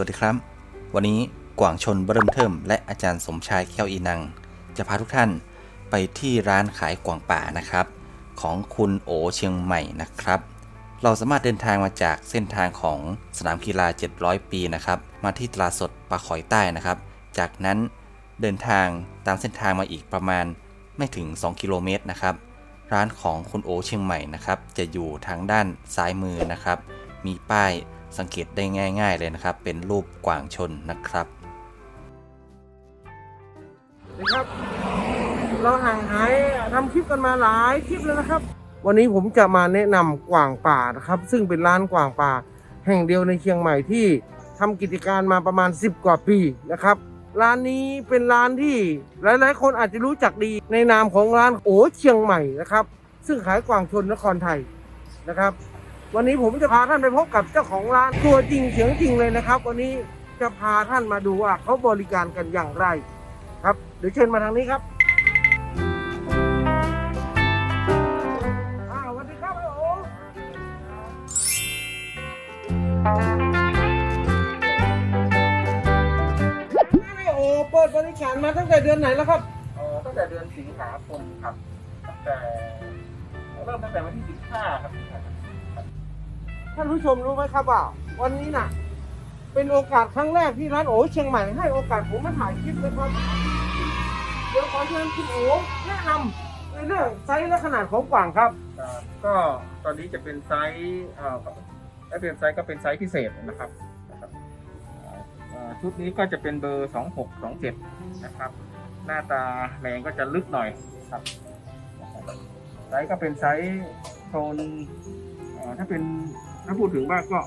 วัสดีครับ วันนี้กวางชนเริ่มเทิมและอาจารย์สมชายแก้วอีนัง จะพาทุกท่านไปที่ร้านขายกวางป่านะครับ ของคุณโอเชียงใหม่นะครับ เราสามารถเดินทางมาจากเส้นทางของสนามกีฬา 700 ปีนะครับ มาที่ตลาดสดปลาขอยใต้นะครับ จากนั้นเดินทางตามเส้นทางมาอีกประมาณไม่ถึง 2 กิโลเมตรนะครับ ร้านของคุณโอเชียงใหม่นะครับ จะอยู่ทางด้านซ้ายมือนะครับ มีป้าย สังเกตได้ง่าย ๆเลยนะครับ เป็นรูปกวางชนนะครับนะครับ เราห่างหายทำคลิปกันมาหลายคลิปแล้วนะครับ วันนี้ผมจะมาแนะนำกวางป่านะครับ ซึ่งเป็นร้านกวางป่า แห่งเดียวในเชียงใหม่ที่ทำกิจการมาประมาณ 10 กว่าปีนะครับร้านนี้เป็นร้านที่หลาย ๆ คนอาจจะรู้จักดีในนามของร้านโอเชียงใหม่นะครับ ซึ่งขายกวางชนนครไทยนะครับ วันนี้ผมจะพาท่านไปพบกับเจ้าของร้านตัวจริงเสียงจริงเลยนะครับ วันนี้จะพาท่านมาดูว่าเขาบริการกันอย่างไร ครับเดี๋ยวเชิญมาทางนี้ครับอ้าสวัสดีครับไอ้ไอ้โอ๋เปิดบริการมาตั้งแต่เดือนไหนแล้วครับเอ่อตั้งแต่เดือนสิงหาคมครับตั้งแต่เริ่มตั้งแต่วันที่ 15 ครับ ท่านผู้ชมรู้ไหมครับว่าวันนี้น่ะ เป็นโอกาสครั้งแรกที่ร้านโอ๋เชียงใหม่ให้โอกาสผมมาถ่ายคลิปนะครับเดี๋ยวขอเชิญคุณโอ๋แนะนำในเรื่องไซส์และขนาดของกว่างครับก็ตอนนี้จะเป็นไซส์เอ่อถ้าเป็นไซส์ก็เป็นไซส์พิเศษนะครับนะครับเอ่อชุดนี้ก็จะเป็นเบอร์ 2627 นะครับ หน้าตาแรงก็จะลึกหน่อยครับไซส์ก็เป็นไซส์โทนเอ่อถ้าเป็น ถ้าพูดถึงว่าก็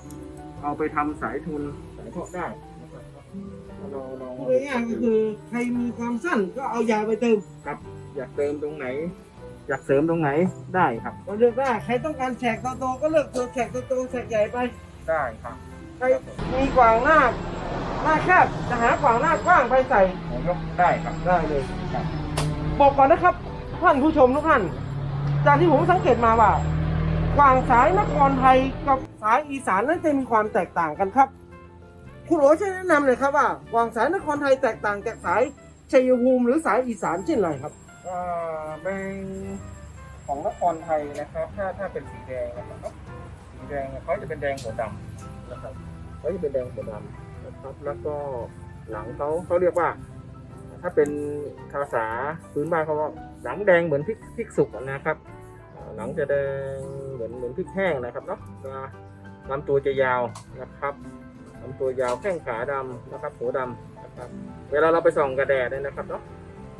เอาไปทำสายทุนสายเพาะได้นะครับเราลองพูดง่ายๆก็คือใครมีความสั้นก็เอายาไปเติมครับ อยากเติมตรงไหน อยากเสริมตรงไหนได้ครับก็เลือกได้ใครต้องการแฉกโตๆก็เลือกตัวแฉกโตๆแฉกใหญ่ไปได้ครับใครมีกวางหน้าหน้าแคบจะหากวางหน้ากว้างไปใส่หัวยกได้ครับได้เลยครับบอกก่อนนะครับท่านผู้ชมทุกท่านจากที่ผมสังเกตมาว่า กวางสายนครไทยกับสายอีสานนั้นจะมีความแตกต่างกันครับ คุณโอ๋ช่วยแนะนำเลยครับว่ากวางสายนครไทยแตกต่างจากสายชัยภูมิหรือสายอีสานเช่นไรครับเอ่อเป็นของนครไทยนะครับ ถ้าถ้าเป็นสีแดงนะครับเนอะสีแดงเนี่ยเขาจะเป็นแดงหัวดำนะครับเขาจะเป็นแดงหัวดำนะครับ แล้วก็หลังเขาเขาเรียกว่า ถ้าเป็นภาษาพื้นบ้านเขาว่าหลังแดงเหมือนพริกพริกสุกนะครับเอ่อ หลังจะแดงเหมือนเหมือนพริกแห้งนะครับเนาะลำตัวจะยาวนะครับลำตัวยาวแข้งขาดำนะครับหัวดำนะครับ เวลาเราไปส่องกระแดดเนี่ยนะครับเนาะ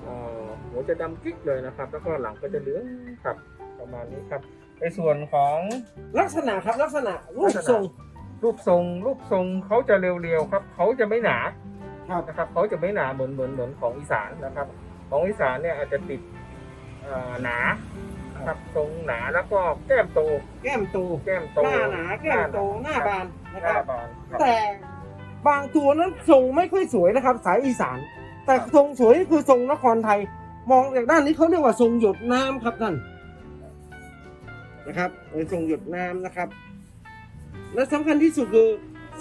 เอ่อหัวจะดำกิ๊กเลยนะครับ แล้วก็หลังก็จะเหลืองครับประมาณนี้ครับ ในส่วนของลักษณะครับลักษณะรูปทรงรูปทรงรูปทรงเขาจะเรียวๆครับเขาจะไม่หนาครับนะครับเขาจะไม่หนาเหมือนเหมือนเหมือนของอีสานนะครับ ของอีสานเนี่ยอาจจะติดเอ่อหนานะ ครับทรงหนาแล้วก็แก้มโต แก้มโตแก้มโตหน้าหนาแก้มโตหน้าบานนะหคน้ารับ บานครับแต่บางตัวนั้นทรงไม่ค่อยสวยนะครับ สายอีสาน แต่ทรงสวยคือทรงนครไทย มองจากด้านนี้เขาเรียกว่าทรงหยดน้ำครับท่านนะครับเป็นทรงหยดน้ำนะครับ และสำคัญที่สุดคือ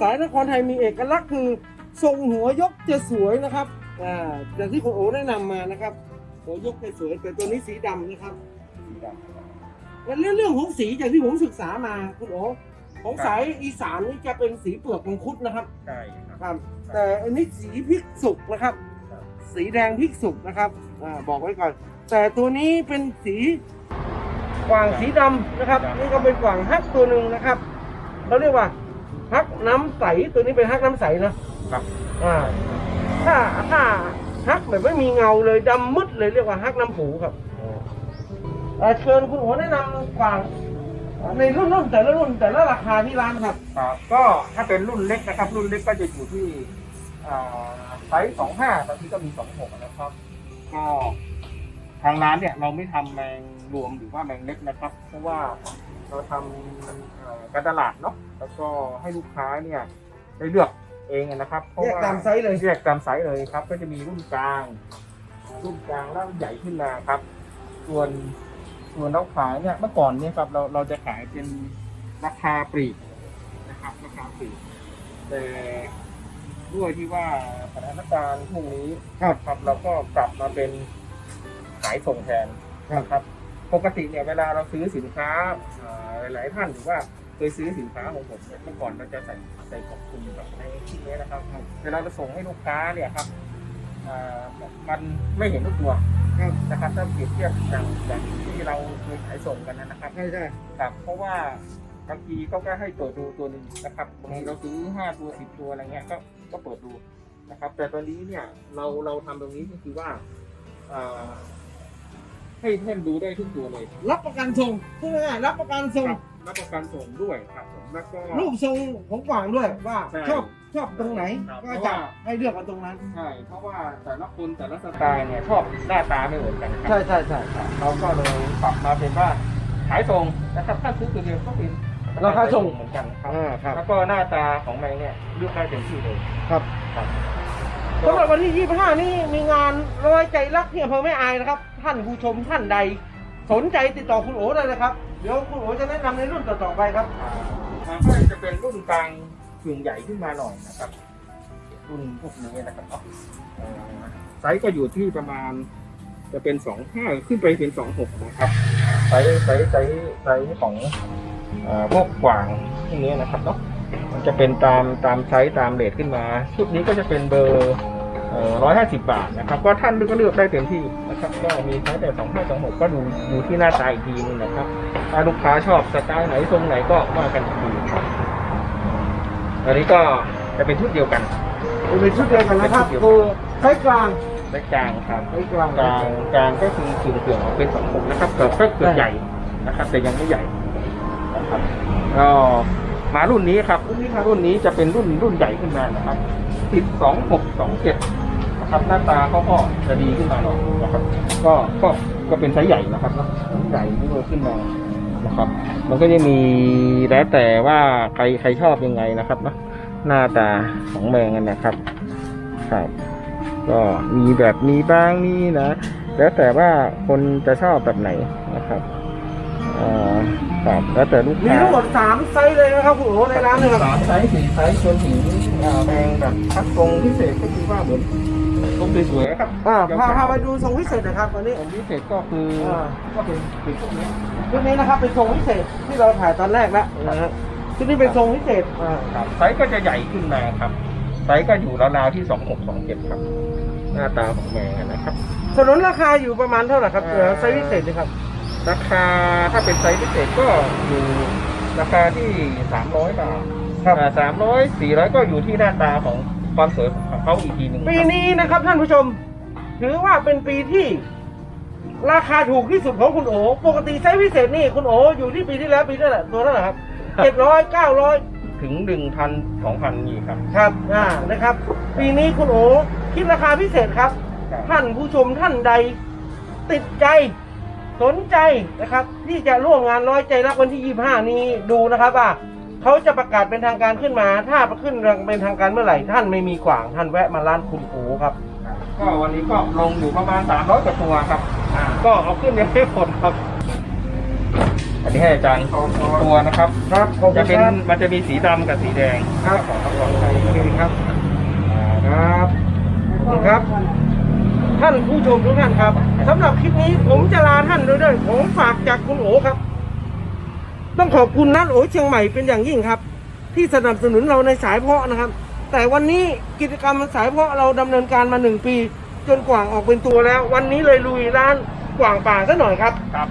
สายนครไทยมีเอกลักษณ์คือ ทรงหัวยกจะสวยนะครับอ่าจากที่คุณโอแนะนำมานะครับ หัวยกจะสวยแต่ตัวนี้สีดำนะครับ สีดำและเรื่องเรื่องของสีจากที่ผมศึกษามาคุณโอของสายอีสานนี่จะเป็นสีเปลือกมังคุดนะครับใช่ครับครับ แต่อันนี้สีพริกสุกนะครับครับ สีแดงพริกสุกนะครับอ่าบอกไว้ก่อน แต่ตัวนี้เป็นสีกวางสีดำนะครับ นี่ก็เป็นกวางฮักตัวหนึ่งนะครับเขาเรียกว่าฮักน้ำใสตัวนี้เป็นฮักน้ำใสนะครับ อ่าถ้าถ้าฮักแบบไม่มีเงาเลยดำมืดเลยเรียกว่าฮักน้ำผูครับอ่า เชิญคุณโอแนะนำกวางในรุ่นรุ่นแต่ละรุ่นแต่ละราคาที่ร้านครับ ครับก็ถ้าเป็นรุ่นเล็กนะครับ รุ่นเล็กก็จะอยู่ที่ไซส์สองห้าบางทีก็มีสองหกนะครับ ก็ทางร้านเนี่ยเราไม่ทำแมงรวมหรือว่าแมงเล็กนะครับ เพราะว่าเราทำการตลาดเนาะแล้วก็ให้ลูกค้าเนี่ยได้เลือกเองนะครับเพราะแยกว่าตามไซส์เลยแยกตามไซส์เลยครับ ก็จะมีรุ่นกลาง รุ่นกลางแล้วใหญ่ขึ้นมาครับ ส่วน ส่วนเราขายเนี่ยเมื่อก่อนเนี่ยครับเราเราจะขายเป็นราคาปลีกนะครับราคาปลีกแต่ด้วยที่ว่าสถานการณ์พวกนี้ครับครับเราก็กลับมาเป็นขายส่งแทนครับนะครับปกติเนี่ยเวลาเราซื้อสินค้าอ่าหลายๆท่านหรือว่าเคยซื้อสินค้าของผมเนี่ยเมื่อก่อนเราจะใส่ใส่ขอบคุณแบบในที่นี้นะครับเวลาเราส่งให้ลูกค้าเนี่ยครับอ่ามันไม่เห็นทุกตัว ครับนะครับถ้าเปรียบเทียบอย่างอย่างที่เราเคยขายส่งกันนะครับใช่ใช่ครับเพราะว่าบางทีก็แค่ให้เปิดดูตัวหนึ่งนะครับบางทีเราซื้อห้าตัวสิบตัวอะไรเงี้ยก็ก็เปิดดูนะครับ แต่ตอนนี้เนี่ยเราเราทำตรงนี้ก็คือว่าอ่าให้ท่านดูได้ทุกตัวเลย รับประกันส่งพูดง่ายๆรับประกันส่งค รับรับประกันส่งด้วยครับผมแล้วก็ รูปทรงของกวางด้วยว่าใช่ชอบชอบตรงไหน ครับ ก็จะให้เลือกกันตรงนั้น ใช่เพราะว่าแต่ละคนแต่ละสไตล์เนี่ยชอบหน้าตาไม่เหมือนกันครัใช่ใช่ใช่เราก็เลยปรับมาเป็นว่าขายส่งนะครับถ้าซื้อตัวเดียวก็เป็นราคาส่ง เหมือนกันครับ อ่าครับแล้วก็หน้าตาของแมงเนี่ยเลือกได้เต็มที่เลยครับครับ สำหรับวันที่ 25 นี้มีงานร้อยใจรักที่อำเภอแม่อายนะครับ ท่านผู้ชมท่านใด สนใจติดต่อคุณโอ๋ได้เลยครับ เดี๋ยวคุณโอ๋จะแนะนำในรุ่นต่อๆไปครับอ่าก็จะเป็นรุ่นกลางกึ่งใหญ่ขึ้นมาหน่อยนะครับ รุ่นพวกนี้นะครับเนาะเอ่อไซส์ก็อยู่ที่ประมาณ จะเป็นสองห้าขึ้นไปเป็นสองหกนะครับไซส์ไซส์ไซส์ไซส์ของเอ่อพวกกวางพวกนี้นะครับเนาะมันจะเป็นตามตามไซส์ตามเรทขึ้นมา ชุดนี้ก็จะเป็นเบอร์ ร้อยห้าสิบบาทนะครับ ก็ท่านก็เลือกได้เต็มที่นะครับ ก็มีไซส์แต่สองห้าสองหกก็ดูอยู่ที่หน้าตาอีกทีนึงนะครับ ถ้าลูกค้าชอบสไตล์ไหนทรงไหนก็ว่ากันอีกทีครับอันนี้ก็จะเป็นชุดเดียวกัน เป็นชุดเดียวกันนะครับเป็นชุดเดียวคือไซส์กลางและกลางครับไซส์กลางกลางกลางก็คือเกือบเกือบออกเป็นสองผมนะครับเกือบก็เกือบใหญ่นะครับ แต่ยังไม่ใหญ่นะครับก็มารุ่นนี้ครับรุ่นนี้ครับรุ่นนี้จะเป็นรุ่นรุ่นใหญ่ขึ้นมานะครับติดสองหกสองเจ็ดนะ ครับหน้าตาเขาก็จะดีขึ้นมาหน่อยนะครับ ก็ก็ก็เป็นไซส์ใหญ่นะครับเนอะไซส์ใหญ่ที่ขึ้นมานะครับ มันก็จะมีแล้วแต่ว่าใครใครชอบยังไงนะครับเนอะหน้าตาของแมงกันนะครับครับ ก็มีแบบนี้บ้างนี่นะแล้วแต่ว่าคนจะชอบแบบไหนนะครับอ่าครับแล้วแต่ลูกมีค้าทั้งหมด3ไซส์เลยนะครับคุณโอ๋ในร้านเลยครับสามไซส์สี่ไซส์จนถึงอ่าแมงแบบคัดตรงพิเศษก็คือว่าเหมือนต รงสวยๆนะครับอ่าพาพาไปดูทรงพิเศษนะครับตอนนี้ของพิเศษก็คืออา ก็เป็นเป็นพวกนี้ชุดนี้นะครับเป็นทรงพิเศษที่เราถ่ายตอนแรกแล้วนะฮะชุดนี้เป็นทรงพิเศษอ่าครับไซส์ก็จะใหญ่ขึ้นมาครับไซส์ก็อยู่ราวๆที่สองหกสองเจ็ดครับ หน้าตาของแมงอะนะครับ สนนราคาอยู่ประมาณเท่าไหร่ครับเออไซส์พิเศษนะครับราคาถ้าเป็นไซส์พิเศษก็อยู่ราคาที่สามร้อยบาทครับสามร้อยสี่ร้อยก็อยู่ที่หน้าตาของ ความสวยของเขาอีกทีหนึ่งปีนี้นะครับท่านผู้ชม ถือว่าเป็นปีที่ ราคาถูกที่สุดของคุณโอปกติไซส์พิเศษนี่คุณโออยู่ที่ปีที่แล้วปีเท่าไหร่ตัวเท่าไหร่ครับเจ็ดร้อยเก้าร้อยถึงหนึ่งพันสองพันนี่ครับ ครับอ่านะครับ ปีนี้คุณโอคิดราคาพิเศษครับ ท่านผู้ชมท่านใดติดใจสนใจนะครับ ที่จะร่วมงานร้อยใจรักวันที่ 25 นี้ดูนะครับว่า เขาจะประกาศเป็นทางการขึ้นมา ถ้าขึ้นเป็นทางการเมื่อไหร่ ท่านไม่มีขวางท่านแวะมาร้านคุณโอครับก็วันนี้ก็ลงอยู่ประมาณสามร้อยกว่าตัวครับก็เอาขึ้นยังไม่หมดครับ อันนี้ให้อาจารย์ตัวนะครับ ครับขอบคุจะณเป็นครับมันจะมีสีดำกับสีแดงครับของทางฝั่งไทยโอเคครับครับขอบคุณครับ ท่านผู้ชมทุกท่านครับสำหรับคลิปนี้ผมจะลาท่านด้วยด้วยของฝากจากคุณโอครับ ต้องขอบคุณนัดโอเชียงใหม่เป็นอย่างยิ่งครับ ที่สนับสนุนเราในสายเพาะนะครับ แต่วันนี้กิจกรรมสายเพาะเราดำเนินการมาหนึ่งปี จนกว่างออกเป็นตัวแล้ว วันนี้เลยลุยร้านกว่างป่าซะหน่อยครับครับ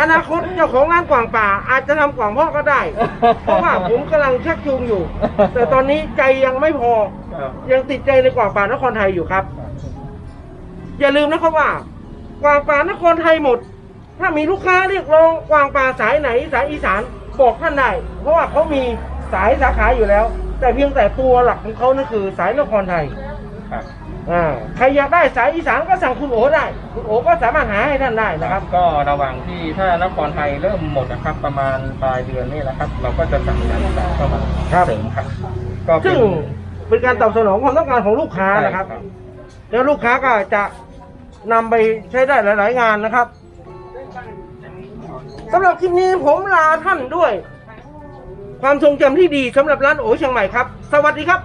อนาคตเจ้าของร้านกว่างป่า อาจจะทำกว่างเพาะก็ได้ เพราะว่าผมกำลังชักจูงอยู่ แต่ตอนนี้ใจยังไม่พอครับยังติดใจในกว่างป่านครไทยอยู่ครับ อย่าลืมนะครับว่า กวางป่านครไทยหมด ถ้ามีลูกค้าเรียกร้องกวางป่าสายไหนสายอีสานบอกท่านได้เพราะว่าเขามีสายสาขาอยู่แล้ว แต่เพียงแต่ตัวหลักของเขานั่นคือสายนครไทยครับอ่าใครอยากได้สายอีสานก็สั่งคุณโอได้ คุณโอก็สามารถหาให้ท่านได้นะครับก็ระหว่างที่ถ้านครไทยเริ่มหมดนะครับ ประมาณปลายเดือนนี่แหละครับ เราก็จะสั่งการต่างเข้ามาครับ เสริมครับ ก็เป็ซึ่นงเป็นการตอบสนองความต้องการของลูกค้านะครับใช่แล้วลูกค้าก็จะนำไปใช้ได้หลาย ๆ งานนะครับ สำหรับคลิปนี้ผมลาท่านด้วย ความทรงจำที่ดีสำหรับร้านโอเชียงใหม่ครับ สวัสดีครับ